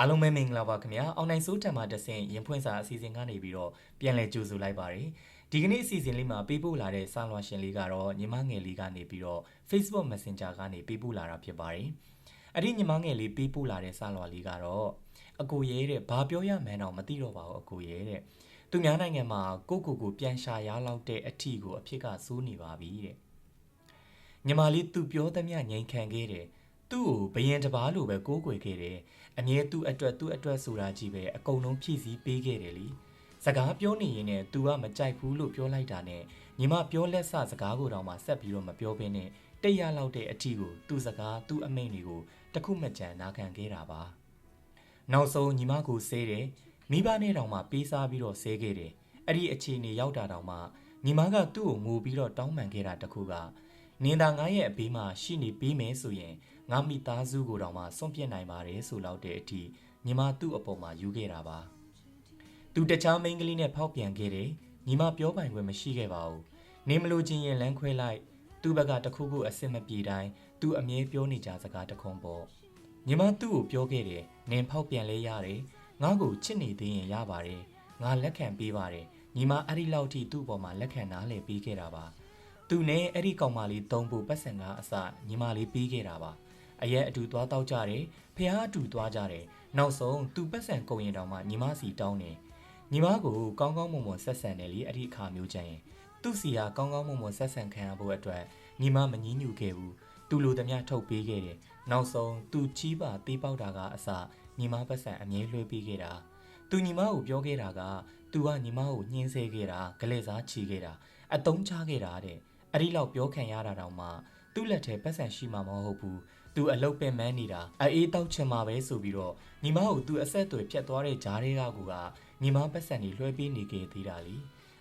အားလုံးပဲမင်္ဂလာပါခင်ဗျာ။အောင်နိုင်စိုးထံမှာတဆင့်ရင်ဖွင့်စာအစီအစဉ်ကနေပြီးတော့ပြန်လည်ကြိုဆိုလိုက်ပါတယ်။ဒီကနေ့အစီအစဉ်လေးမှာပေးပို့လာတဲ့စာလွှာရှင်လေးကတော့ညီမငယ်လေးကနေပြီးတော့ Facebook Messenger ကနေပေးပို့လာတာဖြစ်ပါတယ်။အဲ့ဒီညီမငယ်လေးပေးပို့လာတဲ့စာလွှာလေးကတော့အကိုရဲတဲ့ဘာပြောရမှန်းတော့မသိတော့ပါဘူးအကိုရဲတဲ့။သူများနိုင်ငံမှာကိုကိုကိုပြန်ရှာရလောက်တဲ့အထီကိုအဖြစ်ကစိုးနေပါပြီတဲ့။ညီမလေးသူပြောသမျှငြိမ်ခံခဲ့တယ်။ သူ့ကိုဘယင်တပားလိုပဲကိုးကွယ်ခဲ့တယ်အမြဲသူ့အတွက်သူ့အတွက်ဆိုတာကြီးပဲအကုန်လုံးဖြည့်ဆည်းပေးခဲ့တယ်လीစကားပြောနေရင်လည်း तू ကမကြိုက်ဘူးလို့ပြောလိုက်တာနဲ့ညီမပြောလက်ဆစကားကိုတောင်မှဆက်ပြီးတော့မပြောဘဲနဲ့တိတ်ရလောက်တဲ့အထီကိုသူ့စကားသူ့အမိန့်တွေကိုတခုမှကြံနာခံခဲ့တာပါနောက်ဆုံးညီမကိုဆဲတယ်မိဘနဲ့တောင်မှပေးစားပြီးတော့ဆဲခဲ့တယ်အဲ့ဒီအခြေအနေရောက်တာတောင်မှညီမကသူ့ကိုငိုပြီးတော့တောင်းပန်ခဲ့တာတခုကနင်သာငါရဲ့အဘေးမှာရှိနေပြီးမယ်ဆိုရင် ငါမိသားစုကိုတောင်မှစွန့်ပစ်နိုင်ပါတယ်ဆိုလောက်တဲ့အထိညီမသူ့အပေါ်မှာယူခဲ့တာပါသူတခြားမိန်းကလေးနဲ့ဖောက်ပြန်ခဲ့တယ်ညီမပြောပိုင်ခွင့်မရှိခဲ့ပါဘူးနေမလို့ချင်းရင်လမ်းခွဲလိုက်သူ့ဘက်ကတခုခုအစ်စ်မပြေတိုင်းသူအမြဲပြောနေကြစကားတခုံပေါ့ညီမသူ့ကိုပြောခဲ့တယ်နင်ဖောက်ပြန်လဲရတယ်ငါ့ကိုချစ်နေသေးရင်ရပါတယ်ငါလက်ခံပေးပါတယ်ညီမအဲ့ဒီလောက်ထိသူ့ပေါ်မှာလက်ခံနားလည်ပေးခဲ့တာပါသူနဲ့အဲ့ဒီကောင်မလေးသုံးဖို့ပတ်စံကအစညီမလေးပေးခဲ့တာပါ အရက်အတူသွားတောက်ကြတယ်ဖះအတူသွားကြတယ်နောက်ဆုံးသူပတ်စံကုန်ရင်တောင်မှညီမစီတောင်းတယ်ညီမကိုကောင်းကောင်းမွန်မွန်ဆက်ဆံတယ်လေအဲ့ဒီအခါမျိုးကျရင်သူ့စီကကောင်းကောင်းမွန်မွန်ဆက်ဆံခံရဖို့အတွက်ညီမမငင်းညူခဲ့ဘူးသူလိုသမျှထုတ်ပေးခဲ့တယ်နောက်ဆုံးသူချီးပါတေးပေါက်တာကအစညီမပတ်စံအမြဲလွှဲပေးခဲ့တာသူညီမကိုပြောခဲ့တာကသူကညီမကိုညှင်းဆဲခဲ့တာဂလဲစားချီခဲ့တာအတုံးချခဲ့တာတဲ့အဲ့ဒီလောက်ပြောခံရတာတောင်မှသူ့လက်ထဲပတ်စံရှိမှာမဟုတ်ဘူး သူအလုတ်ပင်မန်းနေတာအေးတောက်ချင်မှာပဲဆိုပြီးတော့ညီမကိုသူအဆက်အသွယ်ဖြတ်သွားတဲ့ဂျားတွေကကူကညီမပတ်စံကြီးလွှဲပေးနေခဲ့သေးတာလी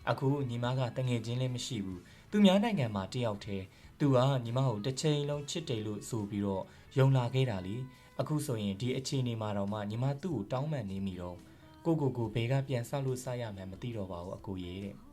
အခုညီမကတငယ်ချင်းလည်းမရှိဘူးသူများနိုင်ငံမှာတယောက်တည်းသူကညီမကိုတစ်ချိန်လုံးချစ်တယ်လို့ဆိုပြီးတော့ယုံလာခဲ့တာလीအခုဆိုရင်ဒီအခြေအနေမှာတော့မှညီမသူ့ကိုတောင်းပန်နေမိတော့ကိုကိုကိုဘေကပြန်ဆောက်လို့စရမှန်းမသိတော့ပါဘူးအကိုရဲ့တဲ့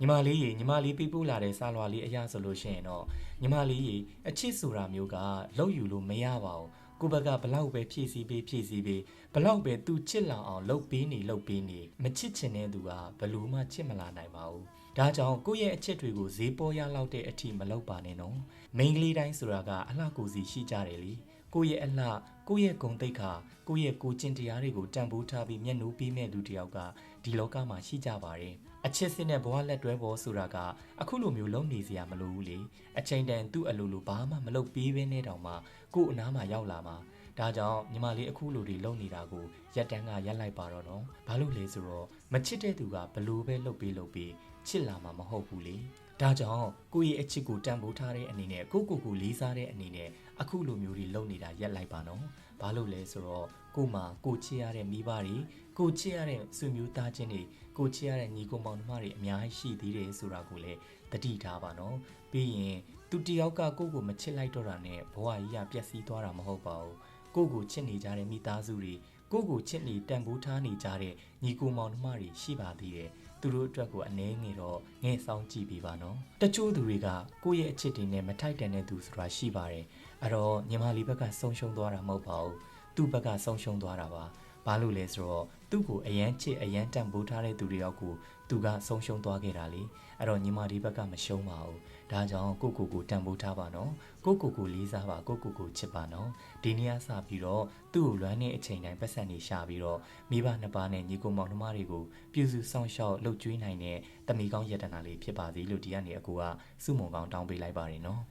ညီမလေးရေညီမလေးပြပို့လာတဲ့စာလွာလေးအရာဆိုလို့ရှိရင်တော့ညီမလေးရေအချစ်ဆိုတာမျိုးကလောက်ယူလို့မရပါဘူးကိုဘကဘလောက်ပဲဖြည့်ဆည်းပေးဖြည့်ဆည်းပေးဘလောက်ပဲသူချစ်လောင်အောင်လှုပ်ပေးနေလှုပ်ပေးနေမချစ်ချင်တဲ့သူကဘလို့မှချစ်မလာနိုင်ပါဘူးဒါကြောင့်ကိုယ့်ရဲ့အချစ်တွေကိုဈေးပေါ်ရလောက်တဲ့အထိမလုပ်ပါနဲ့နော်မိန်းကလေးတိုင်းဆိုတာကအလှကိုစီရှိကြတယ်လေကိုယ့်ရဲ့အလှကိုယ့်ရဲ့ဂုဏ်သိက္ခာကိုယ့်ရဲ့ကိုကျင့်တရားတွေကိုတန်ဖိုးထားပြီးမျက်နှာပေးမဲ့လူတစ်ယောက်ကဒီလောကမှာရှိကြပါတယ် အချစ်စစ်နဲ့ဘဝလက်တွဲပေါ်ဆိုတာကအခုလိုမျိုးလုံးနေစရာမလိုဘူးလေအချိန်တန်သူ့အလိုလိုဘာမှမလုပ်ပေးဘဲနဲ့တောင်မှကို့အနားမှာရောက်လာမှာဒါကြောင့်ညီမလေးအခုလိုတွေလုံနေတာကိုရက်တန်းကရက်လိုက်ပါတော့နော်ဘာလို့လဲဆိုတော့မချစ်တဲ့သူကဘလို့ပဲလှုပ်ပေးလှုပ်ပေးချစ်လာမှာမဟုတ်ဘူးလေ ဒါကြောင့်ကိုယ့်ရဲ့အချစ်ကိုတန်ဖိုးထားတဲ့အနေနဲ့ကိုကိုကိုလေးစားတဲ့အနေနဲ့အခုလိုမျိုးတွေလုပ်နေတာရက်လိုက်ပါနော်ဘာလို့လဲဆိုတော့ကိုမှကိုချစ်ရတဲ့မိဘတွေကိုချစ်ရတဲ့ဆွေမျိုးသားချင်းတွေကိုချစ်ရတဲ့ညီကောင်မောင်နှမတွေအများကြီးရှိသေးတယ်ဆိုတာကိုလည်းတတိထားပါနော်ပြီးရင်သူတယောက်ကကိုကိုမချစ်လိုက်တော့တာနဲ့ဘဝကြီးကပျက်စီးသွားတာမဟုတ်ပါဘူးကိုကိုချစ်နေကြတဲ့မိသားစုတွေကိုကိုချစ်နေတန်ဖိုးထားနေကြတဲ့ညီကိုမောင်နှမတွေရှိပါသေးတယ် သူတို့အတွက်ကိုအနှဲငယ်တော့ငဲ့ဆောင်ကြည့်ပေးပါနော်တချို့သူတွေကကိုယ့်ရဲ့အချစ်တွေနဲ့မထိုက်တန်တဲ့သူဆိုတာရှိပါတယ်အဲ့တော့ညီမလေးဘက်ကဆုံးရှုံးသွားတာမဟုတ်ပါဘူးသူ့ဘက်ကဆုံးရှုံးသွားတာပါ ဘာလို့လဲဆိုတော့သူ့ကိုအရန်ချစ်အရန်တန်ဖိုးထားတဲ့သူတွေရောက်ကိုသူကဆုံးရှုံးသွားခဲ့တာလေအဲ့တော့ညီမဒီဘက်ကမရှုံးပါဘူးဒါကြောင့်ကိုကိုကိုတန်ဖိုးထားပါနော်ကိုကိုကိုလေးစားပါကိုကိုကိုချစ်ပါနော်ဒီနေ့ကစပြီးတော့သူ့ကိုလွမ်းနေအချိန်တိုင်းပတ်စံနေရှာပြီးတော့မိဘနှစ်ပါးနဲ့ညီကိုမောင်နှမတွေကိုပြုစုဆောင်ရှောက်လှုပ်ကြွေးနိုင်တဲ့တမီကောင်းယတနာလေးဖြစ်ပါစေလို့ဒီကနေအကူကစုမုံကောင်းတောင်းပေးလိုက်ပါတယ်နော်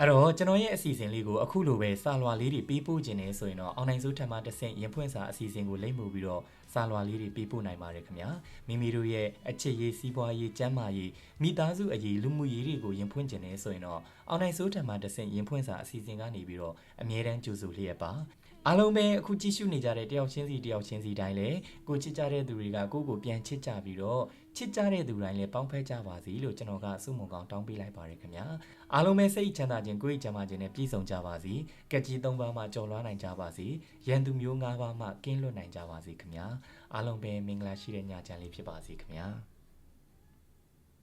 အဲ့တော့ကျွန်တော်ရဲ့အစီအစဉ်လေးကိုအခုလိုပဲစာလွာလေးတွေပေးပို့ခြင်းနေဆိုရင်တော့အောင်နိုင်စိုးထံမှတဆင့်ရင်ဖွင့်စာအစီအစဉ်ကိုလိမ့်မှုပြီးတော့စာလွာလေးတွေပေးပို့နိုင်ပါတယ်ခင်ဗျာမိမိတို့ရဲ့အချစ်ရေးစီးပွားရေးကျန်းမာရေးမိသားစုအရေးလူမှုရေးတွေကိုရင်ဖွင့်ခြင်းနေဆိုရင်တော့အောင်နိုင်စိုးထံမှတဆင့်ရင်ဖွင့်စာအစီအစဉ်ကနေပြီးတော့အမြဲတမ်းကြိုဆိုလျက်ပါ အားလုံးပဲအခုကြည့်ရှုနေကြတဲ့တယောက်ချင်းစီတယောက်ချင်းစီတိုင်းလည်းကိုချစ်ကြတဲ့သူတွေကကိုကိုပြန်ချစ်ကြပြီးတော့ချစ်ကြတဲ့သူတိုင်းလည်းပေါင်းဖက်ကြပါစီလို့ကျွန်တော်ကစုမုံကောင်တောင်းပေးလိုက်ပါရခင်ဗျာအားလုံးပဲစိတ်ချမ်းသာခြင်းကိုယ်ချမ်းသာခြင်းနဲ့ပြည့်စုံကြပါစီကက်ကြီး၃ပါးမှကြော်လွှားနိုင်ကြပါစီရန်သူမျိုး၅ပါးမှကင်းလွတ်နိုင်ကြပါစီခင်ဗျာအားလုံးပဲမင်္ဂလာရှိတဲ့ညချမ်းလေးဖြစ်ပါစေခင်ဗျာ